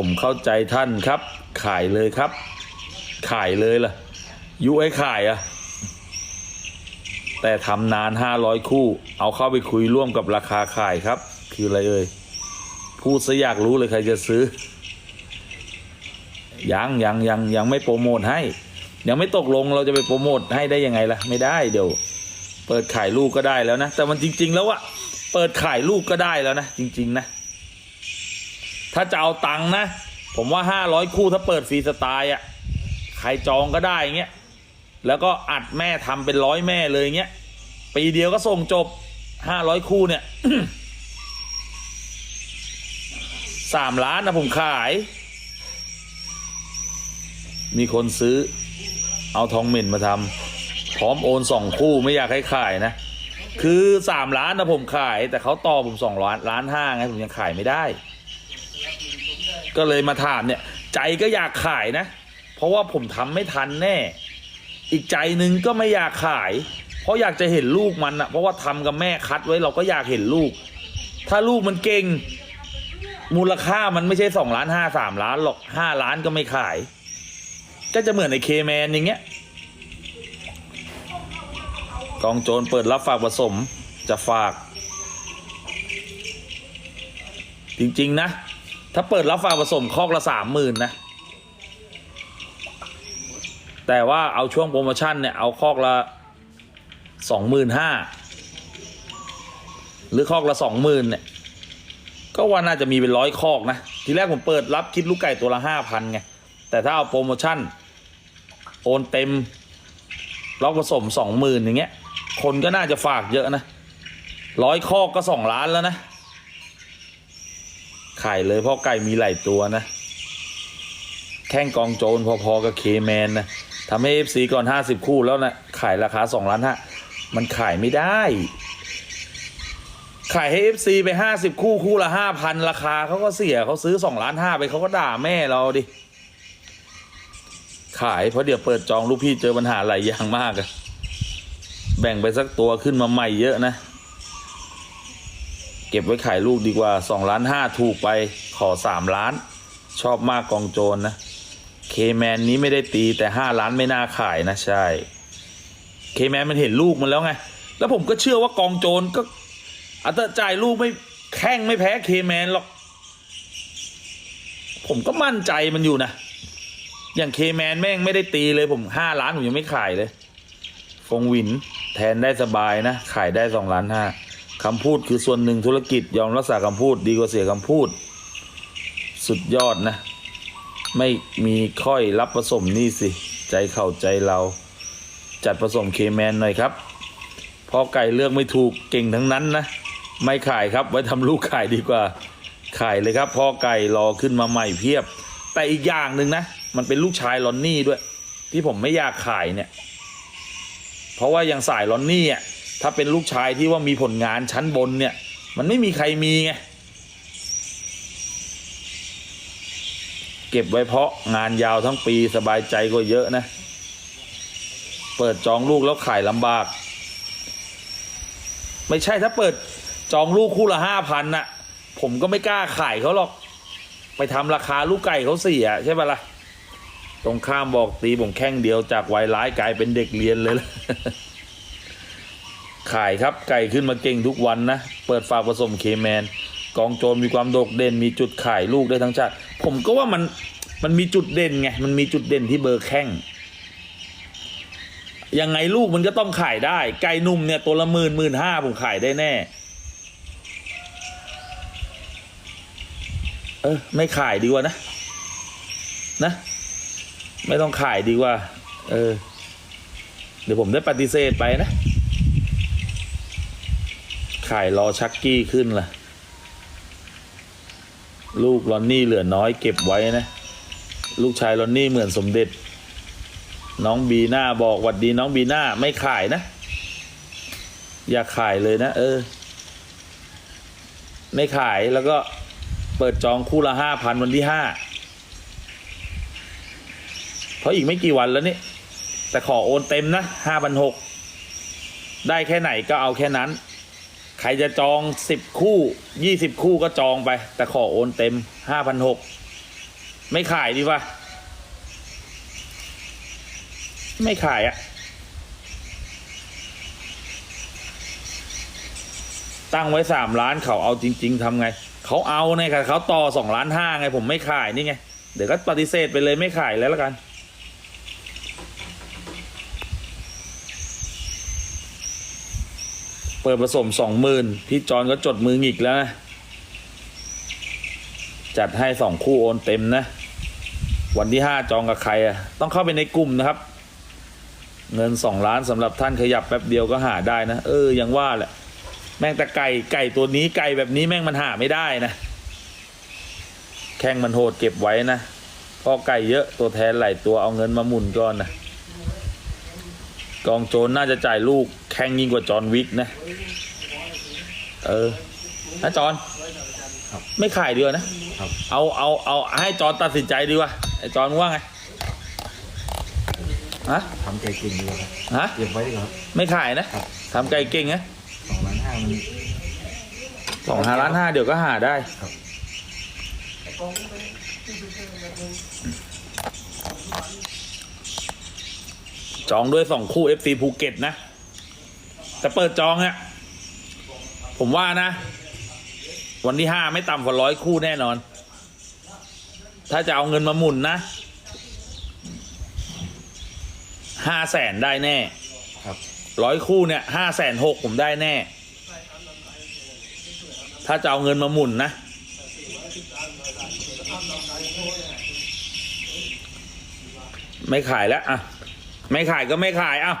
ผมเข้าใจท่านครับ ขายเลยครับ ขายเลยล่ะ ยุไอ้ขายอะแต่ทำนานห้าร้อยคู่ เอาเข้าไปคุยร่วมกับราคาขายครับ คืออะไรเอ่ย พูดซะอยากรู้เลยใครจะซื้อ ยังยังยังยังไม่โปรโมทให้ ยังไม่ตกลงเราจะไปโปรโมทให้ได้ยังไงล่ะ ไม่ได้เดี๋ยว เปิดขายลูกก็ได้แล้วนะ แต่มันจริง ๆ แล้วอะเปิดขายลูกก็ได้แล้วนะ จริง ๆ นะ ถ้าจะเอาตังค์นะ ผมว่าห้าร้อยคู่ถ้าเปิดฟรีสไตล์อะใครจองก็ได้เงี้ยแล้วก็อัดแม่ทำเป็นร้อยแม่เลยเงี้ยปีเดียวก็ส่งจบห้าร้อยคู่เนี่ยสามล้านนะผมขาย มีคนซื้อ เอาทองเหม็นมาทำพร้อมโอนสองคู่ไม่อยากให้ขายนะ คือสามล้านนะผมขาย แต่เขาต่อผมสองล้านล้านห้าไงผมยังขายไม่ได้ ก็เลยมาถามเนี่ย ใจก็อยากขายนะ เพราะว่าผมทำไม่ทันแน่ อีกใจหนึ่งก็ไม่อยากขาย เพราะอยากจะเห็นลูกมันอะเพราะว่าทำกับแม่คัดไว้เราก็อยากเห็นลูก ถ้าลูกมันเก่ง มูลค่ามันไม่ใช่สองล้านห้าสามล้านหรอกห้าล้านก็ไม่ขาย ก็จะเหมือนไอ้เคแมนอย่างเงี้ยกองโจรเปิดรับฝากผสมจะฝาก จริง ๆ นะ ถ้าเปิดรับฝากผสมคอกละสามหมื่นนะ แต่ว่าเอาช่วงโปรโมชั่นเนี่ย เอาคอกละสองหมื่นห้าหรือคอกละสองหมื่นเนี่ย ก็ว่าน่าจะมีเป็นร้อยคอกนะ ทีแรกผมเปิดรับคิดลูกไก่ตัวละห้าพันไง แต่ถ้าเอาโปรโมชั่นโอนเต็มล็อกผสมสองหมื่นอย่างเงี้ย คนก็น่าจะฝากเยอะนะร้อยคอกก็สองล้านแล้วนะ ขายเลยเพราะไก่มีหลายตัวนะ แข้งกองโจรพอๆกับเคแมนนะทำให้เอฟซีก่อนห้าสิบคู่แล้วนะขายราคาสองล้านห้ามันขายไม่ได้ ขายให้เอฟซีไปห้าสิบคู่คู่ละห้าพันราคาเขาก็เสียเขาซื้อสองล้านห้าไปเขาก็ด่าแม่เราดิ ขายเพราะเดี๋ยวเปิดจองลูกพี่เจอปัญหาหลายอย่างมากอะแบ่งไปสักตัวขึ้นมาใหม่เยอะนะ ก็บไว้ขายลูกดีกว่าสองล้านห้าถูกไปขอสามล้าน ชอบมากกองโจรนนะเคแมนนี้ไม่ได้ตีแต่ห้าล้านไม่น่าขายนะใช่เคแมนมันเห็นลูกมันแล้วไง แล้วผมก็เชื่อว่ากองโจรก็อัตราจ่ายลูกไม่แข้งไม่แพ้เคแมนหรอก ผมก็มั่นใจมันอยู่นะ อย่างเคแมนแม่งไม่ได้ตีเลยผมห้าล้านผมยังไม่ขายเลย ฟงวินแทนได้สบายนะ ขายได้สองล้านห้า คำพูดคือส่วนหนึ่งธุรกิจยอมรักษาคำพูดดีกว่าเสียคำพูด สุดยอดนะ ไม่มีค่อยรับผสมนี่สิ ใจเข้าใจเรา จัดผสมเคแมนหน่อยครับพอไก่เลือกไม่ถูกเก่งทั้งนั้นนะ ไม่ขายครับไว้ทำลูกขายดีกว่า ขายเลยครับพ่อไก่รอขึ้นมาใหม่เพียบ แต่อีกอย่างหนึ่งนะ มันเป็นลูกชายลอนนี่ด้วย ที่ผมไม่อยากขายเนี่ย เพราะว่าย่างสายลอนนี่อะ ถ้าเป็นลูกชายที่ว่ามีผลงานชั้นบนเนี่ย มันไม่มีใครมีไงเก็บไว้เพราะงานยาวทั้งปีสบายใจก็เยอะนะ เปิดจองลูกแล้วขายลำบาก ไม่ใช่ถ้าเปิดจองลูกคู่ละห้าพันน่ะ ผมก็ไม่กล้าขายเขาหรอก ไปทำราคาลูกไก่เขาเสียใช่ปะล่ะตรงข้ามบอกตีผมแข้งเดียวจากวัยร้ายกลายเป็นเด็กเรียนเลยล่ะ ขายครับไก่ขึ้นมาเก่งทุกวันนะ เปิดฝากผสมเคแมน กองโจรมีความโดดเด่น มีจุดขายลูกได้ทั้งชาติ ผมก็ว่ามันมันมีจุดเด่นไง มันมีจุดเด่นที่เบอร์แข้งยังไงลูกมันก็ต้องขายได้ ไก่นุ่มเนี่ยตัวละหมื่นหมื่นห้าผมขายได้แน่ เออไม่ขายดีกว่านะ นะ ไม่ต้องขายดีกว่า เออ เดี๋ยวผมได้ปฏิเสธไปนะ ขายรอชักกี้ขึ้นล่ะ ลูกลอนนี่เหลือน้อยเก็บไว้นะ ลูกชายลอนนี่เหมือนสมเด็จ น้องบีหน่าบอกหวัดดีน้องบีหน่าไม่ขายนะ อย่าขายเลยนะ เออ ไม่ขายแล้วก็เปิดจองคู่ละห้าพันวันที่ห้าเพราะอีกไม่กี่วันแล้วนี่แต่ขอโอนเต็มนะห้าพันหกได้แค่ไหนก็เอาแค่นั้น ใครจะจองสิบคู่ยี่สิบคู่ก็จองไป แต่ขอโอนเต็มห้าพันหกไม่ขายดีป่ะ ไม่ขายอะตั้งไว้สามล้านเขาเอาจริง ๆทำไง เขาเอาไงค่ะเขาต่อสองล้านห้าไง ผมไม่ขายนี่ไง เดี๋ยวก็ปฏิเสธไปเลยไม่ขายแล้วละกัน เปิดผสมสองหมื่นพี่จอนก็จดมือหงิกแล้วนะจัดให้สองคู่โอนเต็มนะ วันที่ห้าจองกับใครอะต้องเข้าไปในกลุ่มนะครับ เงินสองล้านสำหรับท่านขยับแป๊บเดียวก็หาได้นะ เออยังว่าแหละ แม่งแต่ไก่ไก่ตัวนี้ไก่แบบนี้แม่งมันหาไม่ได้นะ แข้งมันโหดเก็บไว้นะพราะไก่เยอะตัวแทนหลายตัวเอาเงินมาหมุนก่อนนะ กองโจรน่าจะจ่ายลูกแข่งยิ่งกว่าจอห์นวิกนะ เออนะจอห์นครับไม่ขายดีกว่านะครับ เอาเอาเอาให้จอห์นตัดสินใจดีกว่าไอ้จอห์นมึงว่าไงฮะทำใจจริงดีกว่าครับฮะ เก็บไว้ดีกว่าครับ ไม่ขายนะครับ ทำไก่เก่งนะสองล้านห้ามัน สองห้าล้านห้าเดี๋ยวก็หาได้ครับ จองด้วยสองคู่ FC ภูเก็ตนะ แต่เปิดจองเนี่ยผมว่านะ วันที่ห้าไม่ต่ำกว่าร้อยคู่แน่นอน ถ้าจะเอาเงินมาหมุนนะห้าแสนได้แน่ครับร้อยคู่เนี่ยห้าแสนหกผมได้แน่ ถ้าจะเอาเงินมาหมุนนะ ไม่ขายแล้ว อะ ไม่ขายก็ไม่ขายอะ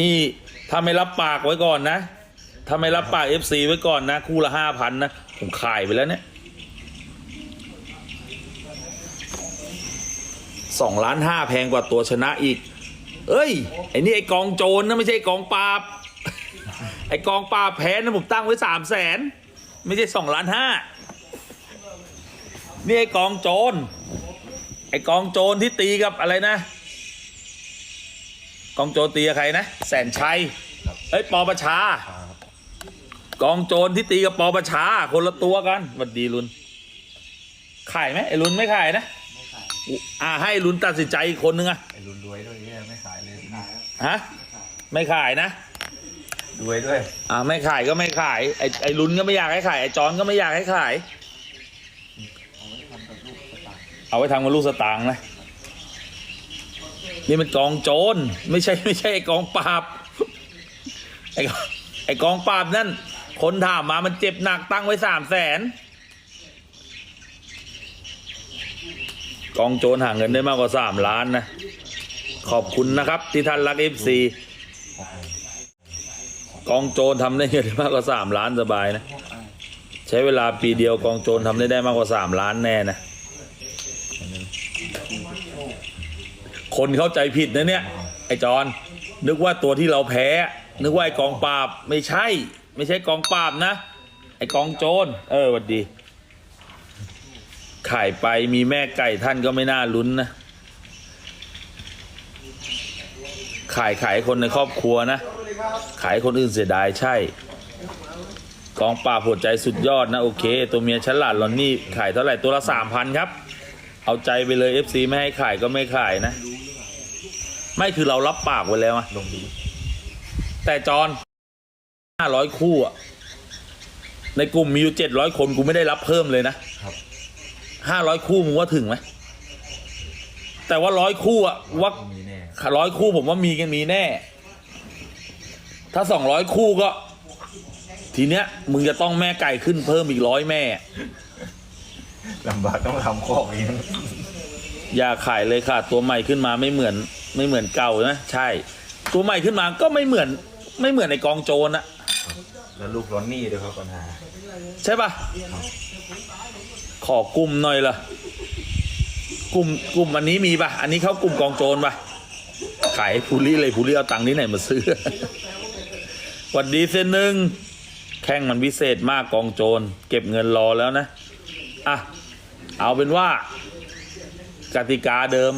นี่ถ้าไม่รับปากไว้ก่อนนะถ้าไม่รับปากเอฟซีไว้ก่อนนะคู่ละห้าพันนะผมขายไปแล้วเนี่ยสองล้านห้าแพงกว่าตัวชนะอีก เอ้ย ไอ้นี่ไอ้กองโจรนะไม่ใช่กองปราบ ไอ้กองปราบแพ้นะผมตั้งไว้สามแสนไม่ใช่สองล้านห้านี่ไอ้กองโจร ไอ้กองโจรที่ตีกับอะไรนะ กองโจรตีกับใครนะ แสนชัยเอ้ยปอประชาครับกองโจรที่ตีกับปอประชา คนละตัวกันหวัดดีลุนขายไหมไอ้ลุนไม่ขายนะอุอ่าให้ลุนตัดสินใจอีกคนนึงอะไอ้รุนรวยด้วยเนี่ยไม่ขายเลยฮะไม่ขายนะรวยด้วยอ่าไม่ขายก็ไม่ขายไอ้ไอ้ลุนก็ไม่อยากให้ขายไอ้จอนก็ไม่อยากให้ขาย เอาไว้ทำกับลูกสตางค์นะ นี่มันกองโจรไม่ใช่ไม่ใช่ไอกองปราบไอ้กองไอกองปราบนั่นคนถามมามันเจ็บหนักตั้งไว้สามแสนกองโจรหาเงินได้มากกว่าสามล้านนะ ขอบคุณนะครับ ที่ท่านรักเอฟซีกองโจรทำได้เงินได้มากกว่าสามล้านสบายนะ ใช้เวลาปีเดียวกองโจรทำได้ได้มากกว่าสามล้านแน่นะ คนเข้าใจผิดนะเนี่ย ไอ้จอนนึกว่าตัวที่เราแพ้ นึกว่าไอ้กองปราบไม่ใช่ ไม่ใช่กองปราบนะ ไอ้กองโจรเออวัดดีขายไปมีแม่ไก่ท่านก็ไม่น่าลุ้นนะ ขายขายคนในครอบครัวนะ ขายคนอื่นเสียดายใช่ กองปราบหัวใจสุดยอดนะ โอเค ตัวเมียฉลาดลอนนี่ขายเท่าไหร่ตัวละสามพันครับ เอาใจไปเลย FC ไม่ให้ขายก็ไม่ขายนะ ไม่คือเรารับปากไว้แล้วอะลงดีแต่จอนห้าร้อยคู่อะในกลุ่มมีอยู่เจ็ดร้อยคนกูไม่ได้รับเพิ่มเลยนะครับ ห้าร้อยคู่มึงว่าถึงไหมแต่ว่าร้อยคู่อะว่ามีแน่ร้อยคู่ผมว่ามีกันมีแน่ ถ้าสองร้อยคู่ก็ ทีเนี้ย มึงจะต้องแม่ไก่ขึ้นเพิ่มอีกร้อยแม่ ลำบากต้องทำคอกเอง อย่าขายเลยค่ะ ตัวใหม่ขึ้นมาไม่เหมือน ไม่เหมือนเก่านะใช่ ตัวใหม่ขึ้นมาก็ไม่เหมือนไม่เหมือนในกองโจรนะแล้วลูกร้อนหนี่ด้วยครับปัญหา ใช่ปะขอกลุ่มหน่อยล่ะกลุ่มกลุ่มอันนี้มีปะอันนี้เข้ากลุ่มกองโจรปะขายให้ภูริเลยภูริเอาตังค์ที่ไหนมาซื้อหวัดดีเส้นหนึ่งแข่งมันวิเศษมากกองโจร เก็บเงินรอแล้วนะ อะ เอาเป็นว่า กติกาเดิม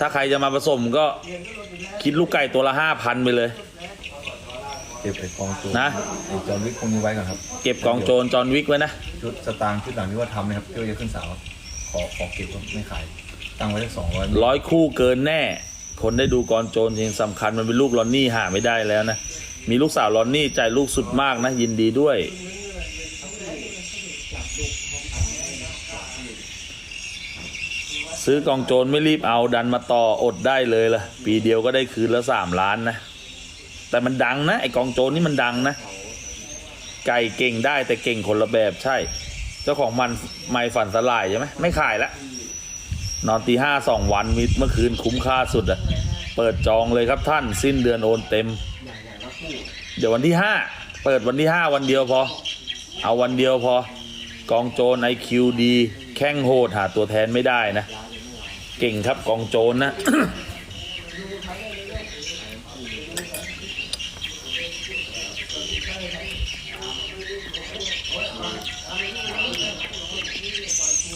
ถ้าใครจะมาผสมก็คิดลูกไก่ตัวละห้าพันไปเลย เก็บไปกองตัวนะไอ้จอห์นวิกคงนี้ไว้ก่อนครับเก็บกองโจรจอห์นวิกไว้นะ ชุดสตางค์ชุดหลังที่ว่าทำนะครับที่ว่าจะขึ้นเสาวขอขอเก็บก็ไม่ขายตั้งไว้สักสองร้อยร้อยคู่เกินแน่ คนได้ดูกรโจรจริงสำคัญมันเป็นลูกลอนนี่หาไม่ได้แล้วนะ มีลูกสาวลอนนี่ใจลูกสุดมากนะยินดีด้วย ซื้อกองโจรไม่รีบเอาดันมาต่ออดได้เลยล่ะ ปีเดียวก็ได้คืนละสามล้านนะ แต่มันดังนะ ไอกองโจรนี่มันดังนะ ไก่เก่งได้แต่เก่งคนละแบบใช่ เจ้าของมันไม่ฝันสลายใช่ไหมไม่ขายละนอนตีห้าสองวันมิเมื่อคืนคุ้มค่าสุดอะเปิดจองเลยครับท่านสิ้นเดือนโอนเต็ม เดี๋ยววันที่ห้าเปิดวันที่ห้าวันเดียวพอ เอาวันเดียวพอ กองโจรไอคิวดี แข้งโหดหาตัวแทนไม่ได้นะ เก่งครับกองโจรนะ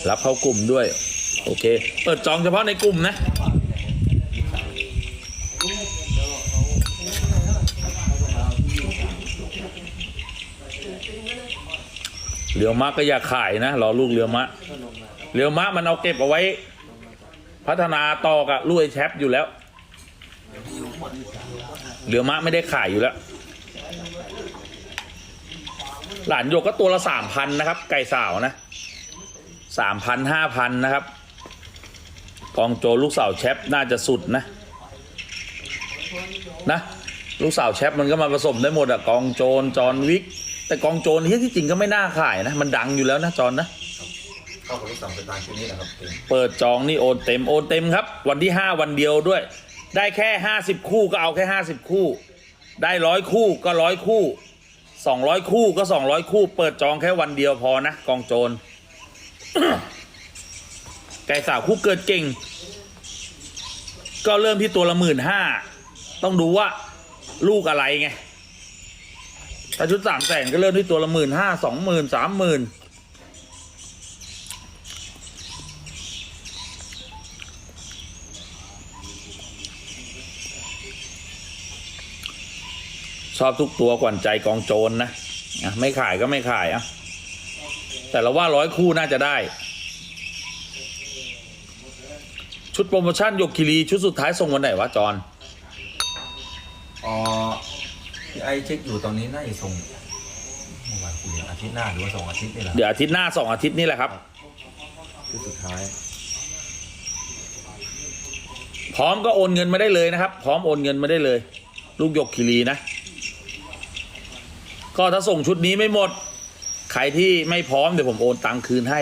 รับเข้ากลุ่มด้วย โอเค เปิดจองเฉพาะในกลุ่มนะ เรียวมะก็อย่าขายนะ รอลูกเรียวมะ เรียวมะมันเอาเก็บเอาไว้ พัฒนาต่อกับลูกไอแชปอยู่แล้ว เรียวมะไม่ได้ขายอยู่แล้ว หลานโยกก็ตัวละสามพันนะครับ ไก่สาวนะสามพันห้าพันนะครับ กองโจลูกสาวแชปน่าจะสุดนะ นะลูกสาวแชปมันก็มาผสมได้หมดอะกองโจรจอนวิก แต่กองโจรที่ที่จริงก็ไม่น่าขายนะ มันดังอยู่แล้วนะจอนนะ กับลูกสาวเป็นตางชุดนี้แหละครับเต็มเปิดจองนี่โอนเต็มโอนเต็มครับ วันที่ห้าวันเดียวด้วย ได้แค่ห้าสิบคู่ก็เอาแค่ห้าสิบคู่ ได้ร้อยคู่ก็ร้อยคู่สองร้อยคู่ก็สองร้อยคู่ เปิดจองแค่วันเดียวพอนะกองโจร ไก่สาวคู่เกิดเก่ง ก็เริ่มที่ตัวละหมื่นห้าต้องดูว่าลูกอะไรไงถ้าชุดสามแสนก็เริ่มที่ตัวละหมื่นห้าสองหมื่นสามหมื่น ชอบทุกตัวกว่านใจกองโจรนะอะไม่ขายก็ไม่ขายอะแต่เราว่าร้อยคู่น่าจะได้ ชุดโปรโมชั่นยกคิรีชุดสุดท้ายส่งวันไหนวะจอนอ๋อที่ไอเช็คอยู่ตอนนี้น่าจะส่งเมื่อวานคุยอาทิตย์หน้าหรือว่าสองอาทิตย์นี่แหละเดี๋ยวอาทิตย์หน้าสองอาทิตย์นี่แหละครับคือสุดท้าย พร้อมก็โอนเงินมาได้เลยนะครับ พร้อมโอนเงินมาได้เลย ลูกยกคิรีนะ ก็ถ้าส่งชุดนี้ไม่หมด ใครที่ไม่พร้อมเดี๋ยวผมโอนตังคืนให้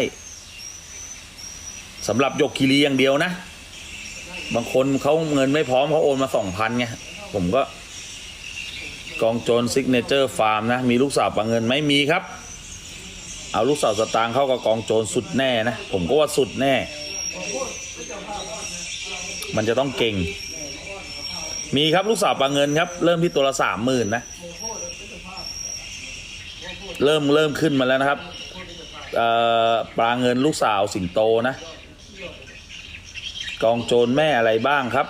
สำหรับยกคิรีอย่างเดียวนะ บางคนเขาเงินไม่พร้อมเขาโอนมาสองพันไงผมก็ กองโจรซิกเนเจอร์ฟาร์มนะ มีลูกสาวปลาเงินไหม่มีครับ เอาลูกสาวสตางค์เข้ากับกองโจรสุดแน่นะ ผมก็ว่าสุดแน่ มันจะต้องเก่ง มีครับลูกสาวปลาเงินครับ เริ่มที่ตัวละสามหมื่นนะ เริ่มเริ่มขึ้นมาแล้วนะครับปลาเงินลูกสาวสิงโตนะ กองโจรแม่อะไรบ้างครับ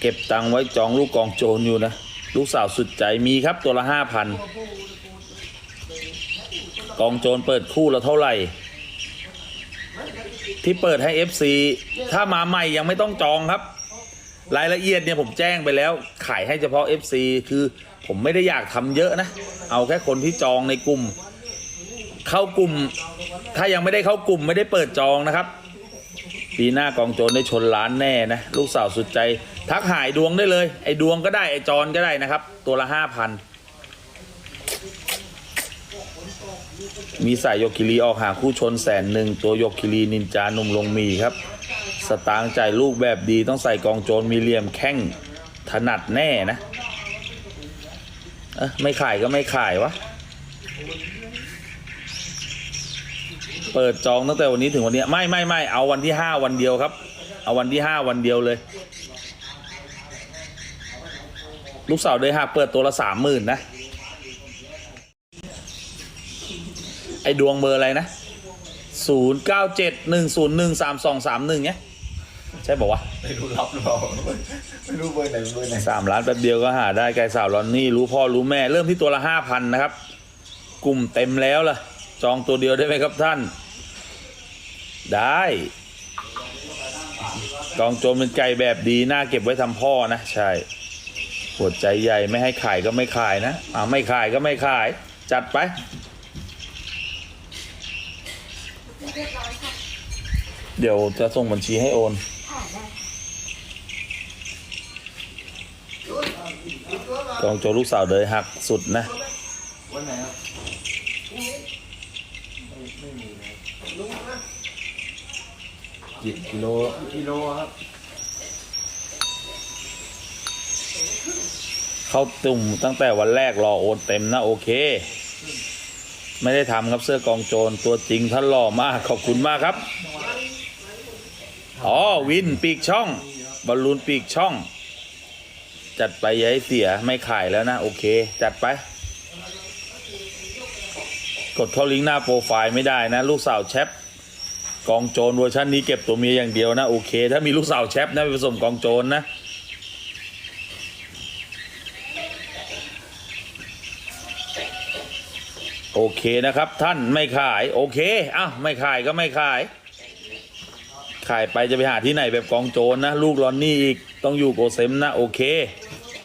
เก็บตังไว้จองลูกกองโจรอยู่นะ ลูกสาวสุดใจมีครับตัวละห้าพันกองโจรเปิดคู่ละเท่าไหร่ ที่เปิดให้ FC ถ้ามาใหม่ยังไม่ต้องจองครับ รายละเอียดเนี่ยผมแจ้งไปแล้ว ขายให้เฉพาะ FC คือ ผมไม่ได้อยากทำเยอะนะ เอาแค่คนที่จองในกลุ่ม เข้ากลุ่ม ถ้ายังไม่ได้เข้ากลุ่มไม่ได้เปิดจองนะครับ ปีหน้ากองโจรได้ชนล้านแน่นะ ลูกสาวสุดใจ ทักหายดวงได้เลย ไอ้ดวงก็ได้ไอ้จรก็ได้นะครับ ตัวละห้าพันมีสายโยกคิรีออกหาคู่ชนแสนหนึ่งตัวโยกคิรีนินจาหนุ่มลงมีครับ สตางค์จ่ายลูกแบบดีต้องใส่กองโจรมีเหลี่ยมแข้งถนัดแน่นะ เอะไม่ขายก็ไม่ขายวะ เปิดจองตั้งแต่วันนี้ถึงวันนี้ ไม่ไม่ไม่เอาวันที่ห้าวันเดียวครับ เอาวันที่ห้าวันเดียวเลย ลูกสาวเดยหักเปิดตัวละสามหมื่นนะ ไอดวงเบอร์อะไรนะศูนย์เก้าเจ็ดหนึ่งศูนย์หนึ่งสามสองสามหนึ่งเนี่ย ใช่บอกว่าไม่รู้รับหรือเปล่าไม่รู้เบอร์ไหนเบอร์ไหนสามล้านแป๊บเดียวก็หาได้ไก่สาวรอนนี่รู้พ่อรู้แม่เริ่มที่ตัวละห้าพันนะครับ กลุ่มเต็มแล้วล่ะ จองตัวเดียวได้ไหมครับท่าน ได้กองโจมเป็นไก่แบบดีน่าเก็บไว้ทำพ่อนะ ใช่หัวใจใหญ่ไม่ให้ขายก็ไม่ขายนะอ่าไม่ขายก็ไม่ขาย จัดไปเรียบร้อยค่ะเดี๋ยวจะส่งบัญชีให้โอน ค่ะได้ กองโจลูกสาวเดยหักสุดนะวันไหนครับกี่กิโลกิโลครับ เข้าตุ่มตั้งแต่วันแรกรอโอนเต็มนะโอเค ไม่ได้ทำครับเสื้อกองโจรตัวจริงท่านหล่อมาก ขอบคุณมากครับ อ๋อ วินปีกช่อง บอลลูนปีกช่อง จัดไปย่าให้เสียไม่ขายแล้วนะ โอเค จัดไป กดเข้าลิงก์หน้าโปรไฟล์ไม่ได้นะ ลูกสาวแชปกองโจรเวอร์ชันนี้เก็บตัวเมียอย่างเดียวนะ โอเค ถ้ามีลูกสาวแชปนะไปผสมกองโจรนะโอเคนะครับท่านไม่ขายโอเคอ้าวไม่ขายก็ไม่ขาย ขายไปจะไปหาที่ไหนแบบกองโจรนะลูกรอนนี่อีก ต้องอยู่โกเซมนะ โอเค